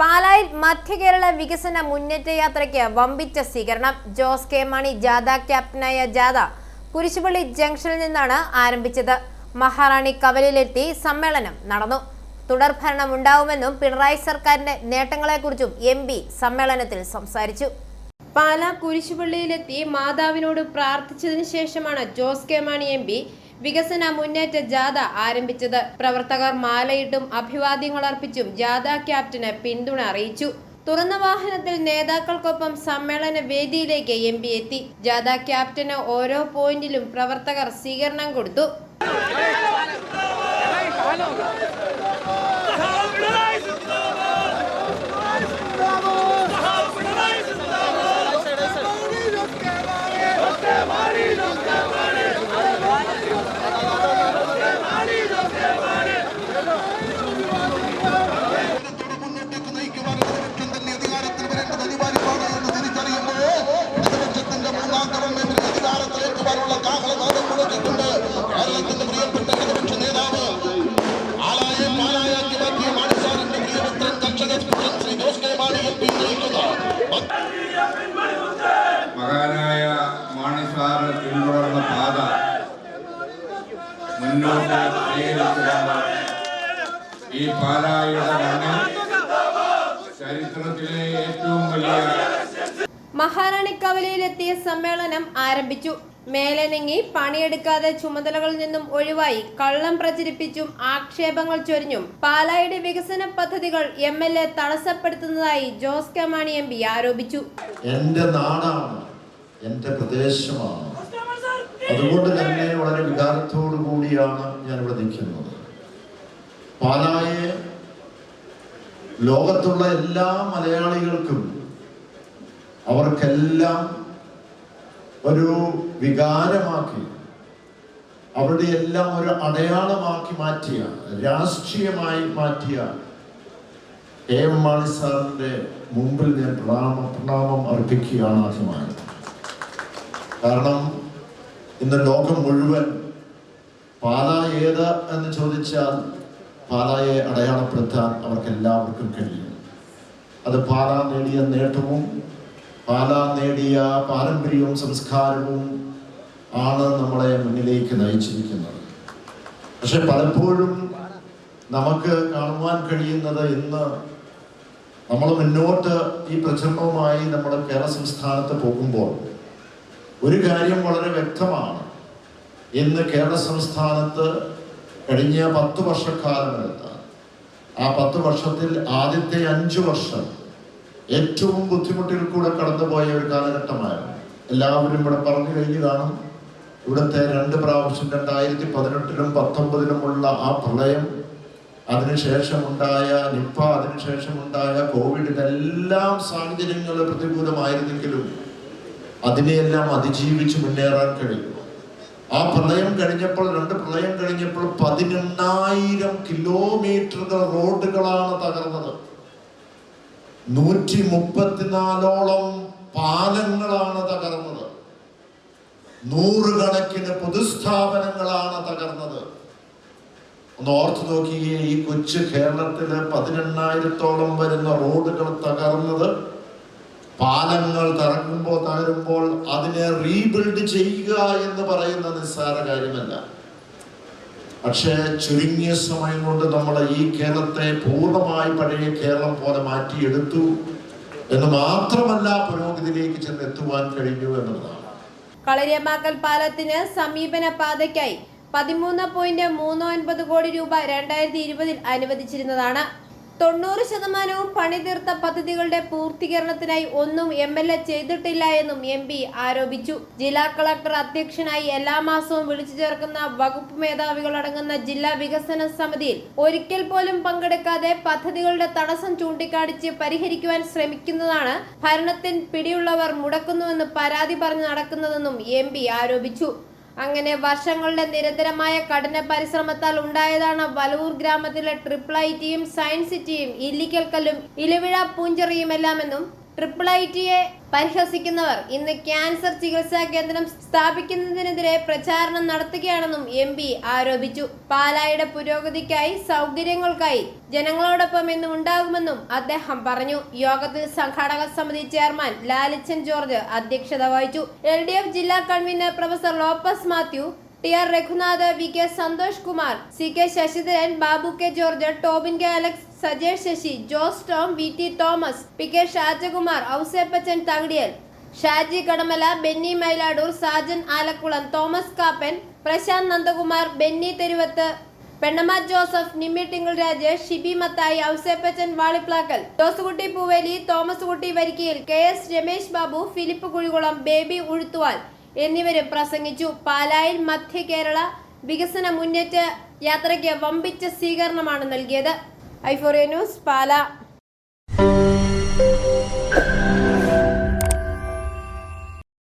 പാലായിൽ മധ്യകേരള വികസന മുന്നേറ്റ യാത്രയ്ക്ക് വമ്പിച്ച സ്വീകരണം. ജോസ് കെ. മാണി ജാഥ ക്യാപ്റ്റനായ ജാഥ കുരിശുപള്ളി ജംഗ്ഷനിൽ നിന്നാണ് ആരംഭിച്ചത്. മഹാറാണി കവലിലെത്തി സമ്മേളനം നടന്നു. തുടർഭരണം ഉണ്ടാവുമെന്നും പിണറായി സർക്കാരിന്റെ നേട്ടങ്ങളെക്കുറിച്ചും എം പി സമ്മേളനത്തിൽ സംസാരിച്ചു. പാലാ കുരിശുപള്ളിയിലെത്തി മാതാവിനോട് പ്രാർത്ഥിച്ചതിന് ശേഷമാണ് Jose K. Mani M P വികസന മുന്നേറ്റ ജാഥ ആരംഭിച്ചത്. പ്രവർത്തകർ മാലയിട്ടും അഭിവാദ്യങ്ങൾ അർപ്പിച്ചും ജാഥ ക്യാപ്റ്റന് പിന്തുണ അറിയിച്ചു. തുറന്ന വാഹനത്തിൽ നേതാക്കൾക്കൊപ്പം സമ്മേളന വേദിയിലേക്ക് എം പി എത്തി. ജാഥ ക്യാപ്റ്റന് ഓരോ പോയിന്റിലും പ്രവർത്തകർ സ്വീകരണം കൊടുത്തു. ഈ പാലായുടെ മണ്ണിൽ ചരിത്രത്തിലെ ഏറ്റവും വലിയ മഹാറാണിക്കവലയിലെത്തിയ സമ്മേളനം ആരംഭിച്ചു. മേലെ നീങ്ങി പണിയെടുക്കാതെ ചുമതലകളിൽ നിന്നും ഒഴിവായി കള്ളം പ്രചരിപ്പിച്ചും ആക്ഷേപങ്ങൾ ചൊരിഞ്ഞും പാലായുടെ വികസന പദ്ധതികൾ M L A തടസ്സപ്പെടുത്തുന്നതായി Jose K Mani M P ആരോപിച്ചു. എന്റെ നാടാണ് എന്റെ പ്രദേശമാണ്. അതുകൊണ്ട് തന്നെ വളരെ വികാരത്തോടു കൂടിയാണ് ഞാൻ ഇവിടെ നിൽക്കുന്നത്. പാലായെ ലോകത്തുള്ള എല്ലാ മലയാളികൾക്കും അവർക്കെല്ലാം ഒരു വികാരമാക്കി അവരുടെ എല്ലാം ഒരു അടയാളമാക്കി മാറ്റിയ രാഷ്ട്രീയമായി മാറ്റിയ എ എം മാണി സാറിന്റെ മുമ്പിൽ ഞാൻ പ്രണാമ പ്രണാമം അർപ്പിക്കുകയാണ് ആദ്യമായി. കാരണം ഇന്ന് ലോകം മുഴുവൻ പാല ഏത് എന്ന് ചോദിച്ചാൽ പാലായെ അടയാളപ്പെടുത്താൻ അവർക്ക് എല്ലാവർക്കും കഴിയും. അത് പാല നേടിയ നേട്ടവും പാല നേടിയ പാരമ്പര്യവും സംസ്കാരവും ആണ് നമ്മളെ മുന്നിലേക്ക് നയിച്ചിരിക്കുന്നത്. പക്ഷെ പലപ്പോഴും നമുക്ക് കാണുവാൻ കഴിയുന്നത് ഇന്ന് നമ്മൾ മുന്നോട്ട് ഈ പ്രചരണവുമായി നമ്മുടെ കേരള സംസ്ഥാനത്ത് പോകുമ്പോൾ ഒരു കാര്യം വളരെ വ്യക്തമാണ്. ഇന്ന് കേരള സംസ്ഥാനത്ത് കഴിഞ്ഞ പത്ത് വർഷക്കാലമെടുത്ത ആ പത്ത് വർഷത്തിൽ ആദ്യത്തെ അഞ്ച് വർഷം ഏറ്റവും ബുദ്ധിമുട്ടിൽ കൂടെ കടന്നുപോയ ഒരു കാലഘട്ടമായിരുന്നു. എല്ലാവരും ഇവിടെ പറഞ്ഞു കഴിഞ്ഞതാണ് ഇവിടുത്തെ രണ്ട് പ്രാവശ്യം രണ്ടായിരത്തി പതിനെട്ടിലും പത്തൊമ്പതിലുമുള്ള ആ പ്രളയം അതിനുശേഷമുണ്ടായ നിപ്പ അതിനുശേഷമുണ്ടായ കോവിഡ് ഇതെല്ലാം സാഹചര്യങ്ങൾ പ്രതികൂലമായിരുന്നെങ്കിലും അതിനെയെല്ലാം അതിജീവിച്ച് മുന്നേറാൻ കഴിയും ആ പ്രളയം കഴിഞ്ഞപ്പോൾ രണ്ട് പ്രളയം കഴിഞ്ഞപ്പോൾ പതിനെണ്ണായിരം കിലോമീറ്ററുകൾ റോഡുകളാണ് തകർന്നത്. നൂറ്റി മുപ്പത്തിനാലോളം പാലങ്ങളാണ് തകർന്നത്. നൂറുകണക്കിന് പൊതുസ്ഥാപനങ്ങളാണ് തകർന്നത്. ഒന്ന് ഓർത്തു നോക്കിയേ ഈ കൊച്ചു കേരളത്തിലെ പതിനെണ്ണായിരത്തോളം വരുന്ന റോഡുകൾ തകർന്നത് പാലങ്ങൾ തറങ്ങുമ്പോൾ തകരുമ്പോൾ അതിനെ റീബിൽഡ് ചെയ്യുക എന്ന് പറയുന്ന നിസ്സാര കാര്യമല്ല. പക്ഷേ ചുരുങ്ങിയ സമയം കൊണ്ട് നമ്മുടെ ഈ കേരളത്തെ പൂർണമായി പഴയ കേരളം പോലെ മാറ്റിയെടുത്തു എന്ന് മാത്രമല്ല പുരോഗതിയിലേക്ക് ചെന്ന് എത്തുവാൻ കഴിഞ്ഞു എന്നുള്ളതാണ് കളരിയമാക്കൽ പാലത്തിന് സമീപന പാതയ്ക്കായി പതിമൂന്ന് പോയിന്റ് മൂന്ന് ഒൻപത് കോടി രൂപ രണ്ടായിരത്തി ഇരുപതിൽ അനുവദിച്ചിരുന്നതാണ് തൊണ്ണൂറ് ശതമാനവും പണിതീർത്ത പദ്ധതികളുടെ പൂർത്തീകരണത്തിനായി ഒന്നും എം എൽ എ ചെയ്തിട്ടില്ല എന്നും എം പി ആരോപിച്ചു. ജില്ലാ കളക്ടർ അധ്യക്ഷനായി എല്ലാ മാസവും വിളിച്ചു ചേർക്കുന്ന വകുപ്പ് മേധാവികൾ അടങ്ങുന്ന ജില്ലാ വികസന സമിതിയിൽ ഒരിക്കൽ പോലും പങ്കെടുക്കാതെ പദ്ധതികളുടെ തടസ്സം ചൂണ്ടിക്കാണിച്ച് പരിഹരിക്കുവാൻ ശ്രമിക്കുന്നതാണ് ഭരണത്തിൽ പിടിയുള്ളവർ മുടക്കുന്നുവെന്ന് പരാതി പറഞ്ഞു നടക്കുന്നതെന്നും എം ആരോപിച്ചു. അങ്ങനെ വർഷങ്ങളുടെ നിരന്തരമായ കഠിന പരിശ്രമത്താൽ ഉണ്ടായതാണ് വലൂർ ഗ്രാമത്തിലെ ട്രിപ്പിൾ ഐ ടിയും സയൻസ് സിറ്റിയും ഇല്ലിക്കൽക്കല്ലും ഇലവിഴ പൂഞ്ചെറിയുമെല്ലാമെന്നും ട്രിപ്പിൾ ഐ ടിയെ പരിഹസിക്കുന്നവർ ഇന്ന് ക്യാൻസർ ചികിത്സാ കേന്ദ്രം സ്ഥാപിക്കുന്നതിനെതിരെ പ്രചാരണം നടത്തുകയാണെന്നും എം പി ആരോപിച്ചു. പാലായുടെ പുരോഗതിക്കായി സൗകര്യങ്ങൾക്കായി ജനങ്ങളോടൊപ്പം എന്നും ഉണ്ടാകുമെന്നും അദ്ദേഹം പറഞ്ഞു. യോഗത്തിൽ സംഘാടക സമിതി ചെയർമാൻ ലാലിച്ചൻ ജോർജ് അധ്യക്ഷത വഹിച്ചു. എൽ ജില്ലാ convener professor Lopez Mathew T R Raghunath V K Santhosh Kumar C K Sasidharan Babu K George Tobin K Alex Sajesh Sasi Jose Tom V T Thomas P K Shajakumar Ouseppachan Thakadiyal Shaji Kadamala Benny Mylatoor Sajan Alakkulam Thomas Kappan Prasanth Nandakumar Benny Theruvath Pennamma Joseph Nimmi Tinkle Rajesh Shibi Mathai Ouseppachan Valiplackal Josukutty Pooveli Thomas Kutty Varikkayil K S Ramesh Babu Philip Kuzhikulam Baby Uzhuthuval എന്നിവരും പ്രസംഗിച്ചു. പാലായിൽ മധ്യ കേരള വികസന മുന്നേറ്റ യാത്രയ്ക്ക് വമ്പിച്ച സ്വീകരണമാണ് നൽകിയത്. Euphoria news Pala.